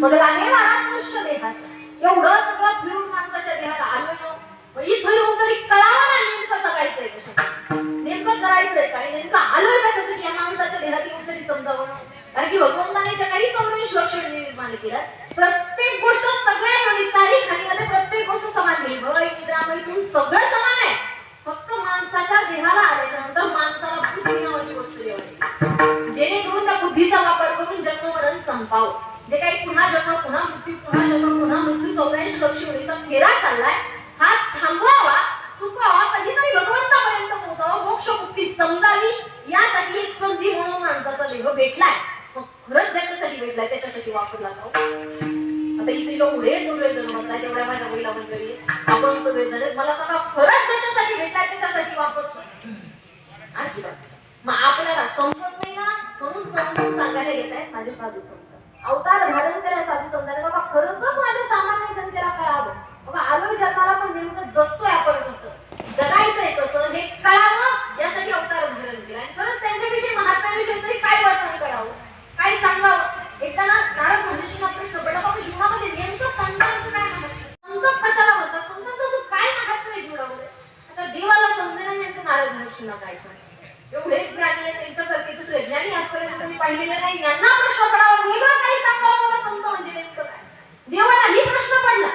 बदलाने मनुष्य देहाचा एवढं सगळं फिरून माणसाच्या देहाला आलोय ना मग इथं येऊन तरी कळावं ना नेमकं करायचंय कशासाठी नेमकं करायचंय काय? नेमकं आलोय कशासाठी या माणसाच्या देहात येऊन तरी समजावं कारण की भगवंताने ज्या काही कमी लक्ष निर्माण केलं प्रत्येक गोष्ट सगळ्या योनी चारही खाणीमध्ये प्रत्येक गोष्ट समान दिली भय निद्रा मैथून सगळं समान आहे. फक्त माणसाच्या देहाला आल्याच्यानंतर माणसाला बुद्धी नावाची गोष्ट द्यावी जेणेकरून त्या बुद्धीचा वापर करून जन्मवरण संपावं. जे काही पुन्हा जन्म पुन्हा मृत्यू पुन्हा जन्म पुन्हा मृत्यू चौऱ्याऐंशी लक्ष योनीचा फेरा चाललाय हा थांबवावा चुकावा कधीतरी भगवंतापर्यंत पोहोचावा मोक्ष मुक्ती समजावी यासाठी एक संधी म्हणून माणसाचा देह भेटलाय. मग खरंच ज्याच्यासाठी भेटलाय त्याच्यासाठी वापरला जाऊ. आता इथे लोक पुढे सगळे जण म्हणतात तेवढ्या माझ्या वडिला मंडळी आपण सगळे जण मला सांगा खरंच त्याच्यासाठी भेटलाय त्याच्यासाठी वापरतो अजिबात. मग आपल्याला संपत नाही ना म्हणून समजून सांगायला येत आहेत माझे साधू संत अवतार धारण करण्यासाठी समजा बाबा खरंच माझ्या सामान्य जनतेला कळावं. बाबा आलोय जन्माला पण नेमकं जगतोय आपण कसं? जगायचंय कसं? हे कळावं यासाठी अवतार धारण केला आणि खरंच त्यांच्याविषयी महात्म्यांविषयी तरी काय वर्तन करावं काय सांगावं एकदा ना नारद महर्षींना प्रश्न पडला बाबा जीवनामध्ये नेमकं संतांचं काय महत्त्व संत कशाला म्हणतात संतांचं काय महत्त्व आहे जीवनामध्ये आता देवाला समजेना नेमकं नारद महर्षींना काय सांगायचं एवढे ज्ञानी आहेत त्यांच्यासारखे दुसरे ज्ञानी पडलेलं नाही. यांना प्रश्न पडावा. वेगळं काही सांगावं बाबा संत म्हणजे नेमकं काय? देवालाही प्रश्न पडला.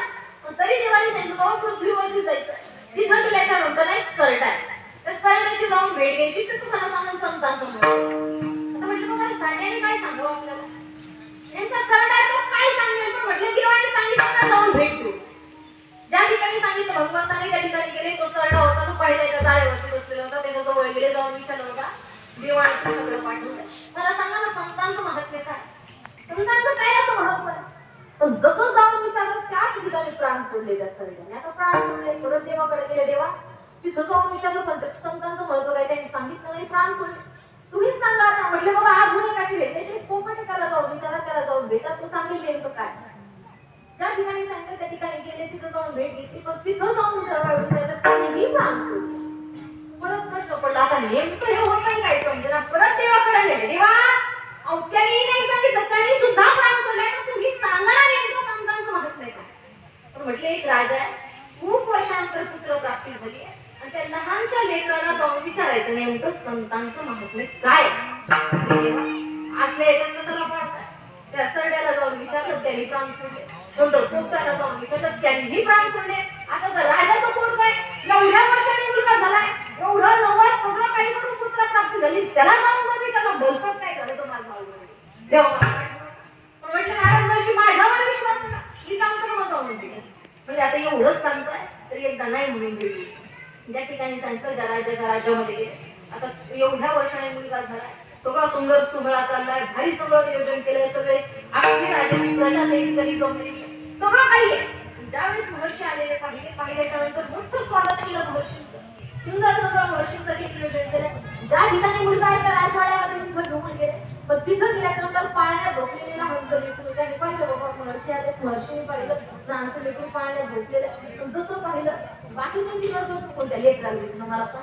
पण तरी देवाने त्यांचं बाबा पृथ्वीवरती जायचं. तिथं तुला गेल्याच्यानंतर एक सरट आहे. त्या सरटाची जाऊन भेट घ्यायची. तर तुम्हाला सांगून समजा म्हणून आता म्हटलं बाबा या सरड्याने काय सांगावं आपल्याला? नेमका सरडा आहे तो काय सांगेल? पण म्हटलं देवाने सांगितलं ना जाऊन भेट देऊ. ज्या ठिकाणी सांगितलं भगवंताने त्या ठिकाणी गेले तो सरडा होता तो पहिल्या एका झाडावरती बसलेला होता त्याच्याजवळ गेले जाऊन विचारलं होता देवाने तुमच्याकडे पाठवलं मला सांगा ना संतांचं महत्त्व काय संतांचं काय असं महत्त्व जसं जाऊन विचारलं त्याच ठिकाणी प्राण सोडले त्या आता प्राण सोडले परत देवाकडे गेले देवा. तिथं जाऊन विचारलं संत संतांचं महत्त्व काय त्यांनी सांगितलं नाही प्राण सोडले. तुम्हीच सांगा आता म्हटलं बाबा हा गुन्हे काय भेटायचे पोपट त्याला जाऊन विचारा त्याला जाऊन भेटा तो सांगेल नेमकं काय. ज्या ठिकाणी सांगितलं त्या ठिकाणी गेले तिथं जाऊन भेट घेतली. पण तिथं जाऊन ठरवायला त्याच्यात प्राण सोडले. परत प्रश्न पडला. आता नेमकं हे होत नाही काय? समजेना परत देवाकडे गेले देवा अहो, नाही सांगितलं त्यांनी सुद्धा प्राण सोडलाय तर तुम्ही सांगा ना नेमकं संतांचं समजत नाही का? तर म्हटले एक राजा आहे खूप वर्षानंतर पुत्र प्राप्ती झाली आहे. आणि त्या लहानच्या लेकराला जाऊन विचारायचं नेमकं संतांचं महात्म्य काय. आहे? देवा, आपल्या याच्यात त्या सरड्याला जाऊन विचारलं त्यांनी प्राण सोडले. नंतर पोपटाला जाऊन विचारलं त्यांनीही प्राण सोडले. आता तर राजाचं पोट काय एवढ्या वर्षाने मुलगा झालाय. एवढं नवस सगळं काही करून पुत्र प्राप्ती झाली? त्याला जाऊन बघ त्याला बोलतच काय झालं तो माझा भाऊ म्हणे. म्हटलं नारायण महर्षी माझ्यावर विश्वास मी सांगतो मग जाऊन म्हणजे आता एवढंच सांगतोय तरी एकदा नाही म्हणून गेली. ज्या ठिकाणी त्यांचं ज्या राज्याच्या राज्यामध्ये गेले. आता एवढ्या वर्षाने मुलगा झाला. सगळा सुंदर सोहळा चाललाय भारी सगळं नियोजन केलंय सगळे. अख्खे राजाची प्रजा तरी कधी जमली सगळं काही आहे. ज्यावेळेस महर्षी आलेले पाहिले पाहिल्याच्या नंतर मोठं स्वागत केलं महर्षी सुंदर ज्या ठिकाणी मुलगा आहे त्या राजवाड्यामध्ये तिथं घेऊन गेले. पण तिथं गेल्याच्यानंतर पाळण्यात झोपलेला हंस लेकरू त्याने पाहिलं बाबा महर्षी आले महर्षीने पाहिलं पाळण्यात झोपलेलं पण जसं पाहिलं बाकी कोणत्या मला तर.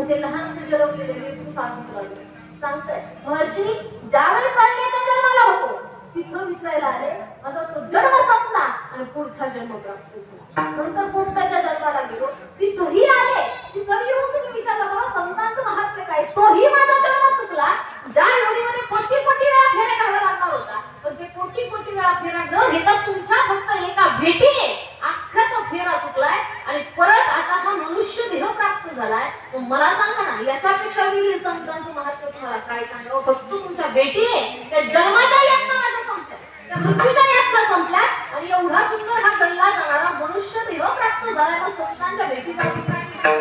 ते लहानसे जरवलेले लेकरू सांगू लागले सांगताय महर्षी ज्यावेळेस पाळण्याचा जन्माला होतो. तिथं विसरायला आले माझा तो जन्म संपला आणि पुढचा जन्म प्राप्त नंतर जन्माला गेलो तिथंही आले तिथं येऊन तुम्ही विचारलं बाबा संतांचं महत्त्व काय तोही माझा जन्म चुकला ज्या योनीमध्ये कोटी कोटी वेळा फेऱ्या घालावा लागणार होता पण ते कोटी कोटी वेळा फेरा न घेता तुमच्या फक्त एका भेटीने अख्खा तो फेरा चुकलाय आणि परत आता हा मनुष्य देह प्राप्त झालाय मग मला सांगा ना याच्यापेक्षा वेगळी संतांचं महत्त्व तुम्हाला काय सांगावं फक्त तुमच्या भेटीने त्या जन्माच्या यातना माझ्या संपल्या त्या मृत्यूच्या यातना संपल्या आणि एवढा सुंदर हा गल्ला जाणारा मनुष्य देह प्राप्त झालाय मग संतांच्या भेटीचा अभिप्राय काय?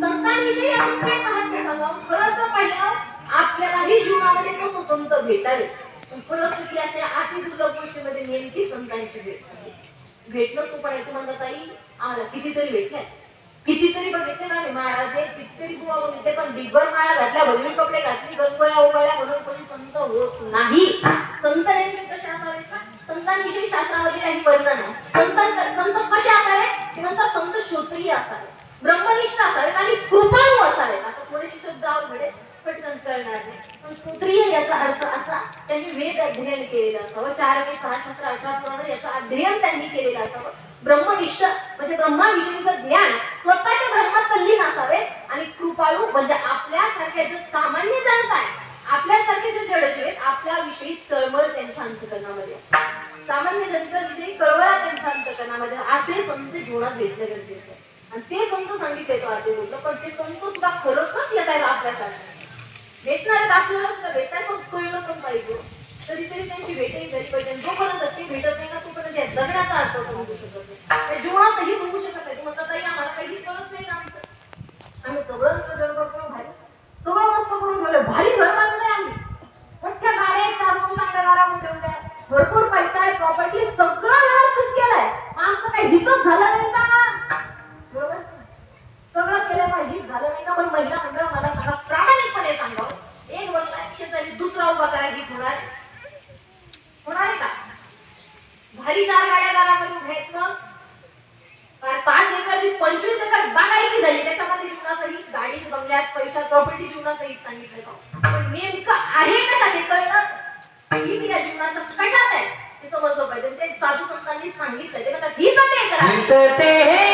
संतांविषयी आपण काय महत्त्व सांगावं खरं तर पाहिलं आपल्यालाही जीवनामध्ये तो संत भेटावे पण परिस्थिती अशा अति दुर्लभ गोष्टीमध्ये नेमकी संतांची भेट झाली. भेटलं तू पण आहे म्हणता ताई आम्हाला कितीतरी भेटल्या कितीतरी बघितले ना मी महाराज हे कितीतरी बुवा बघितले पण दिग्भर माळा घातल्या भगवी कपडे घातली गंगोया उभळ्या म्हणून कोणी संत होत नाही. संत नेमके कसे असावे का? संतांविषयी शास्त्रामध्ये काही वर्णन आहे. संत संत कसे असावे ते म्हणतात संत श्रोत्रिय असावे ब्रह्मनिष्ठ असावेत आणि कृपाळू असावेत. आता थोडेसे शब्द अवघड आहेत पटकन करणार नाही. पण याचा अर्थ असा त्यांनी वेद अध्ययन केलेलं असावं चार वेद सहा शास्त्र अठरा पुराण याचं अध्ययन त्यांनी केलेलं असावं. ब्रह्मनिष्ठ म्हणजे ब्रह्माविषयीचं ज्ञान स्वतःच्या ब्रह्मात तल्लीन असावे आणि कृपाळू म्हणजे आपल्यासारख्या जो सामान्य जनता आहे आपल्यासारखे जे जडजीव आहेत आपल्याविषयी तळमळ त्यांच्या अंतकरणामध्ये. सामान्य जनतेविषयी कळवळा त्यांच्या अंतकरणामध्ये. असे संत जीवनात घेतले गरजेचे. आणि ते संत सांगितले तो आधी बोललो पण ते संत सुद्धा खरोखरच येत आहे आपल्यासाठी भेटणार आहेत आपल्याला सुद्धा भेटाय पण कळलं पण पाहिजे. तरी तरी त्यांची भेटही झाली पाहिजे. जोपर्यंत ते भेटत नाही ना तोपर्यंत या जगण्याचा अर्थ समजू शकत नाही. जीवनातही बघू शकत नाही. मग ताई आम्हाला काही कळत नाही ना आमचं. आम्ही सगळं नियोजन करून भारी सगळं मस्त करून ठेवलं भारी घर बांधलंय आम्ही. मोठ्या गाड्या चार दोन चांगल्या गाड्या म्हणजे उद्या भरपूर पैसा आहे प्रॉपर्टी सगळं व्यवस्थित केलंय मग आमचं काही हितच झालं नाही का बरोबर सगळं केलं पाहिजे झालं नाही का पण महिला मंडळ मला सांगा प्रामाणिकपणे सांगावं एक बंगला शेजारी दुसरा उभा करायची होणार आहे? होणार आहे का भारी चार गाड्या दारामध्ये उभ्या आहेत मग कारण पाच एकराची पंचवीस एकर बागायती झाली त्याच्यामध्ये जीवनासहित गाडी बंगल्यात पैशात प्रॉपर्टी जीवनासहित सांगितलं का पण नेमकं आहे कशात हे कळलं ही कशात आहे ते समजलं पाहिजे ते साधू संतांनी सांगितलं ते ही तर करा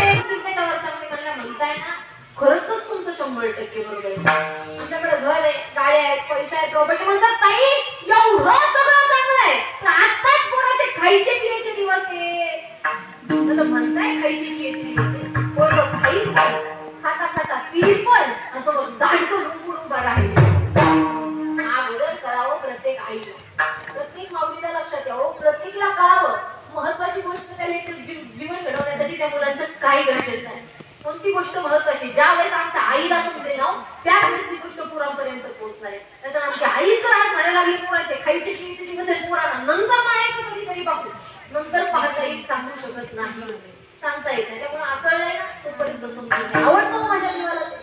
मला म्हणताय खरंच तुमचं टक्के बरोबर आमच्याकडे घर आहे गाड्या आहेत पैसा आहेत. प्रॉपर्टी म्हणतात ताई एवढं सगळं चांगलं आहे पण आत्ताच कोणाचे खायचे पियाचे दिवस आहे असं म्हणताय पोरं खाईल खाता खाता पिईल पण आणि तो उभा राहील. हा प्रत्येक आईला. प्रत्येक माऊलीला लक्षात यावं प्रत्येकीला कळावं महत्वाची गोष्ट त्या जीवन घडवण्यासाठी त्या मुलांचं काही गरजेचं नाही. कोणती गोष्ट महत्वाची? ज्या वेळेस आमच्या आईला समजे ना त्यावेळेस ती गोष्ट पुरापर्यंत पोहोचणार आहे. त्याच्यात आमची आई जर आज म्हणायला लागली पोराचे खायचे पियचे दिवस आहे पोरांना नंतर मायाचं कधीतरी बघू. नंतर पाहता येईल. शकत नाही सांगता येत नाही. त्यामुळे आकळलंय ना तोपर्यंत घ्या. आवडतं माझ्या देवाला ते?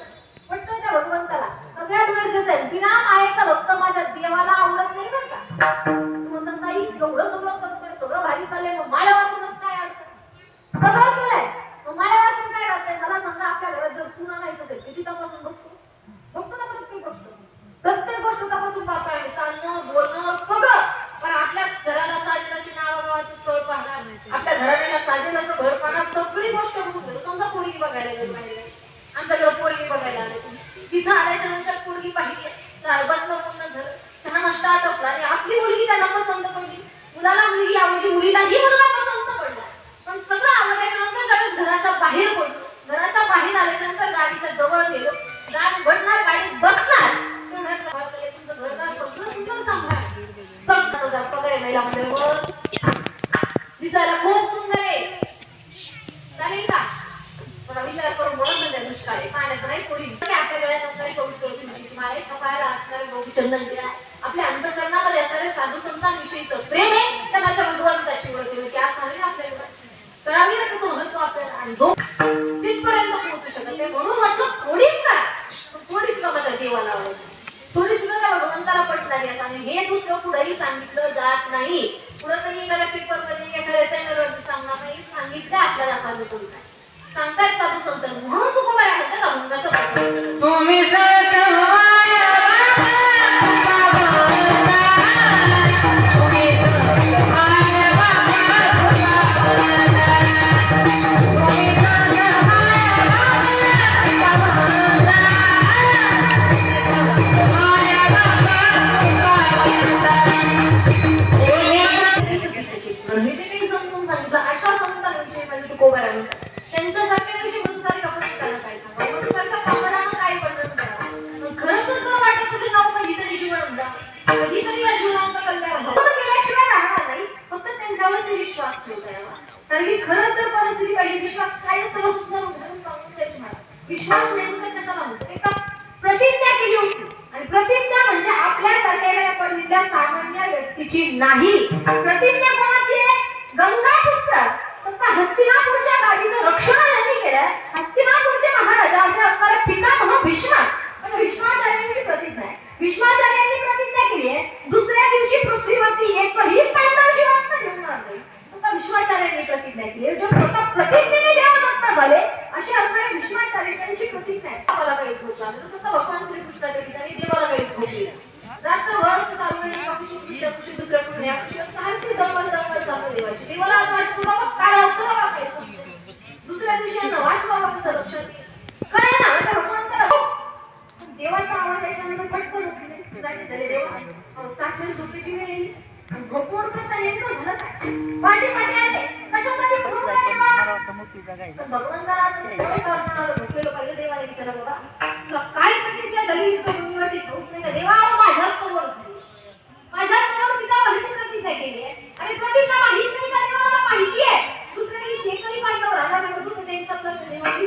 वाटतं त्या भगवंताला? सगळ्यात गरजेचं आहे. बिना मायेचा भक्त माझ्या देवाला आवडत नाही बरं का तू म्हणतात ताई एवढं सगळं करतोय सगळं भारी चाललंय मग माया वाचूनच काय अडचण सगळं केलंय मग माया वाचून काय राहतंय मला सांगा आपल्या घरात जर पूर्ण नाही तर किती तपासून बघतो बघतो ना प्रत्येक गोष्ट प्रत्येक गोष्ट तपासून पाहतो आम्ही चालणं बोलणं सगळं पण आपल्या घराला साजेलाची नावागावाची स्थळ पाहणार घराण्याला घराला साजेलाचं घर पाहणार सगळी गोष्ट बघतो समजा पोरगी बघायला गेलो पाहिजे. आमच्याकडे पोरगी बघायला आले. तिथं आल्याच्यानंतर पोरगी पाहिली. चार पूर्ण घर छान नाश्ता आटपला आणि आपली मुलगी त्याला पसंत पडली. मुलाला मुलगी आवडली मुलीलाही मुलगा पसंत पडला. पण सगळं आवडल्याच्या नंतर त्यावेळेस घराच्या बाहेर पडलो. घराच्या बाहेर आल्याच्यानंतर गाडीच्या जवळ गेलो. गाडी घडणार गाडीत बसणार. तुमचं घरदार सगळं तुमचं सांभाळ सगळं जास्त महिला मंडळ दिसायला खूप चालेल का विचार करून म्हणजे दुष्काळ पाण्याचं नाही आपल्या गळ्यात असणारी चोवीस चोवीस माळ कपाळाला असणारे गोपीचंदन आपल्या अंतकरणामध्ये असणारे साधू संतांविषयीचं प्रेम आहे त्या माझ्या भगवंताची ओळख आहे की आज झाली ना आपल्याला कळावी ना त्याचं महत्त्व आपल्याला आणि जो तिथपर्यंत पोहोचू शकत नाही म्हणून म्हटलं थोडीच करा थोडीच का माझ्या देवाला आवडते थोडी सुद्धा त्या भगवंताला पटणारी आहेत आणि हे दुसरं पुढेही सांगितलं जात नाही पुढे तरी एखाद्या पेपरमध्ये एखाद्या चॅनलवर वरती आपल्याला साधू संत सांगतात साधू संत? म्हणून तू बघा म्हणतात अभंगाचं तुम्ही तुम्ही म्हणजे तुकोबारा म्हणतात त्यांच्यासारख्याविषयी काय खरं तर वाटत असेल कधीतरी जीवन कधीतरी या कल्याण केल्याशिवाय राहणार नाही. फक्त त्यांच्यावरती विश्वास ठेवता कारण की खरं तर परिस्थिती पाहिजे. विश्वास काय असतो सुद्धा उदाहरण सांगून मला विश्वास नेमकं कशाला म्हणतो एका प्रतिज्ञा केली होती. आणि प्रतिज्ञा म्हणजे आपल्यासारख्या एखाद्या पडलेल्या सामान्य व्यक्तीची नाही. प्रतिज्ञा कोणाची आहे? गंगापुत्र हस्तिनापूरच्या गावी जो रक्षणा यांनी केलाय महाराजा म्हणजे असणारा पिता विश्वास म्हणजे विश्वाचार्यांची प्रतिज्ञा आहे विश्वाचार्यांनी प्रतिज्ञा केली दुसऱ्या दिवशी पृथ्वीवरती एकही पांडव जिवंत ठेवणार नाही आता विश्वाचार्यांनी प्रतिज्ञा केली जो स्वतः प्रतिज्ञेने देवदत्ता झाले असे असणारे विश्वाचार्यांची प्रतिज्ञा आहे आम्हाला काहीच होत नाही. फक्त भगवान श्रीकृष्ण देवी त्यांनी देवाला काहीच होत झाली देवा माझ्याच समोर माझ्याच समोर प्रतिज्ञा केली आहे? आणि प्रतिज्ञा माहीत नाही का? देवा मला माहिती आहे. दुसऱ्या दिवशी एकही पांडव नाही तू देवा मी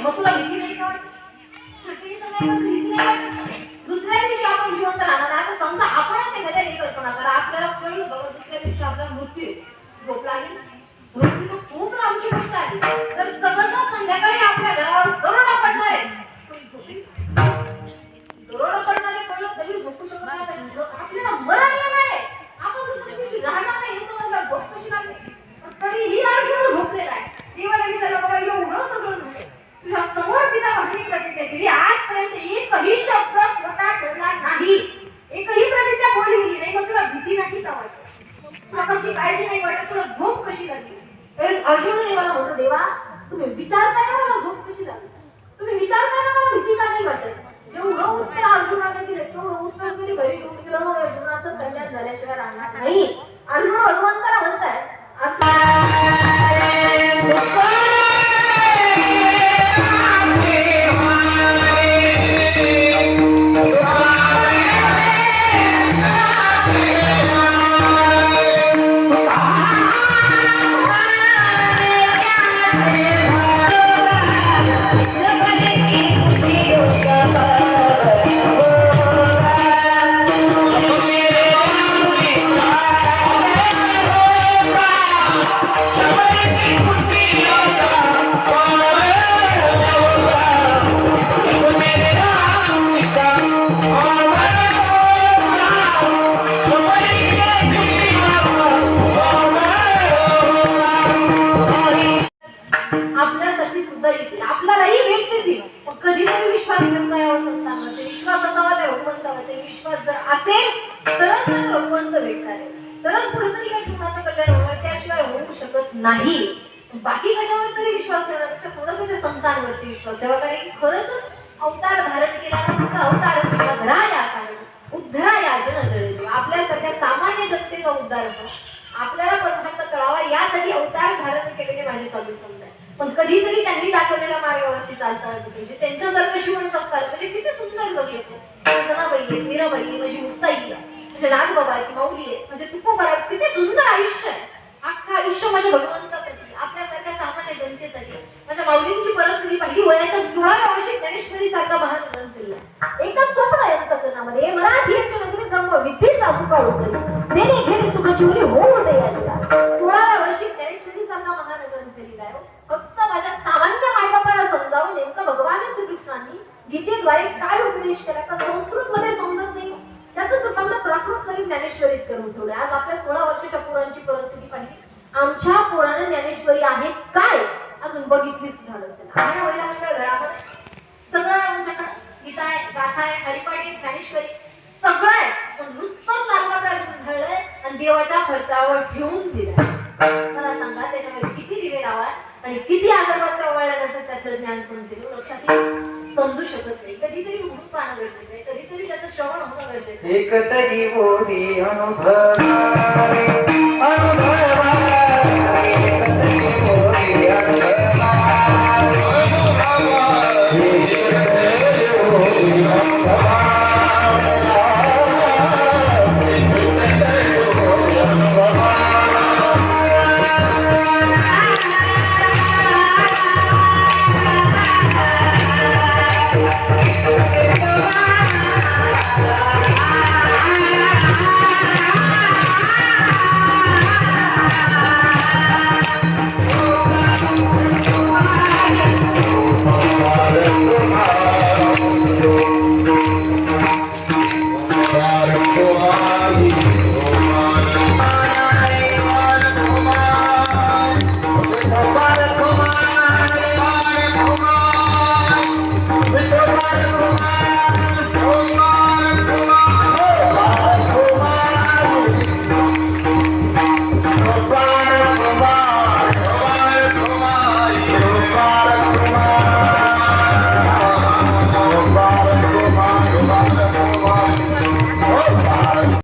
मग तुला भीती नाही का? दुसऱ्या दिवशी आपण जिवंत राहणार आता समजा आपणच एखाद्या कल्पना करा. आपल्याला कळलं बाबा दुसऱ्या दिवशी आपला मृत्यू आहे. झोप मृत्यू तर खूप लांबची गोष्ट आहे. तर सगळं संध्याकाळी आपण घरावर दरोडा पडणार आहे पण झोपी दरोडा पडणार आहे कळलं तरी झोपू शकत नाही तर आपल्याला मरण येणार आहे आपण दुसऱ्या दिवशी राहणार नाही हे समजलं झोप कशी लागली पण तरीही अर्जुन झोपलेला आहे देवाला विचारलं बाबा एवढं सगळं झालंय तुझ्या समोर तिला भावनिक प्रतिज्ञा केली आजपर्यंत एकही शब्द स्वतः ठरला नाही एकही प्रतिज्ञा बोलली गेली नाही मग तुला भीती नाही का वाटत तुला कसली काळजी नाही वाटत तुला झोप कशी लागली तर अर्जुन देवाला म्हणतो देवा तुम्ही विचारताय ना मला झोप कशी लागली तुम्ही विचारताय ना मला भीती का नाही वाटत जेवढं उत्तर अर्जुनाने दिलं तेवढं उत्तर कधी घरी घेऊन गेलं मग अर्जुनाचं कल्याण झाल्याशिवाय राहणार सुद्धा येतील आपल्यालाही भेट देतील पण कधीतरी विश्वास ठेवता यावा संतांना ते विश्वास असावा त्या भगवंतावर ते विश्वास जर असेल तरच मला भगवंत भेटणार. आहे तरच कुठेतरी काही कुणाचं कल्याण होणार त्याशिवाय होऊ शकत नाही. बाकी कशावर तरी विश्वास ठेवण्यापेक्षा थोडंसं त्या संतांवरती विश्वास? तेव्हा कारण खरंच अवतार धारण केल्यानंतर अवतार म्हणजे केला धराया उद्धरा उद्धराया जन आपल्या सध्या सामान्य जनतेचा उद्धार होतो. आपल्याला परमार्थ कळावा यासाठी अवतार धारण केलेले माझे साधू समजा पण कधीतरी त्यांनी दाखवलेल्या मार्गावरती चालतात म्हणजे त्यांच्या त्यांच्यासारखं म्हणून जगता म्हणजे किती सुंदर बघ येतो जनाबाई आहे मीराबाई आहे, माझी मुक्ताई आहे म्हणजे नागबाबा आहे माऊली आहे म्हणजे तुकोबा आहे किती सुंदर आयुष्य आहे. अख्खं आयुष्य माझ्या भगवंतासाठी आपल्यासारख्या सामान्य जनतेसाठी. माझ्या माऊलींची परिस्थिती पाहिली वयाच्या सोळाव्या वर्षी ज्ञानेश्वरी सारखा महान ग्रंथ लिहिला. एकच स्वप्न आहे कथनामध्ये मराठी याच्या नगरी ब्रह्म विद्येचा सुखा होते देणे घेणे सुखाची उरी होऊ दे याच्या सोळाव्या वर्षी ज्ञानेश्वरी मला सांगा त्याच्यामध्ये किती दिवे लावाल आणि किती त्यातलं ज्ञान समजेल? हो, समजू शकत नाही. कधीतरी उडून पाहणं गरजेचं आहे. कधीतरी त्याचं श्रवण होणं गरजेचं आहे.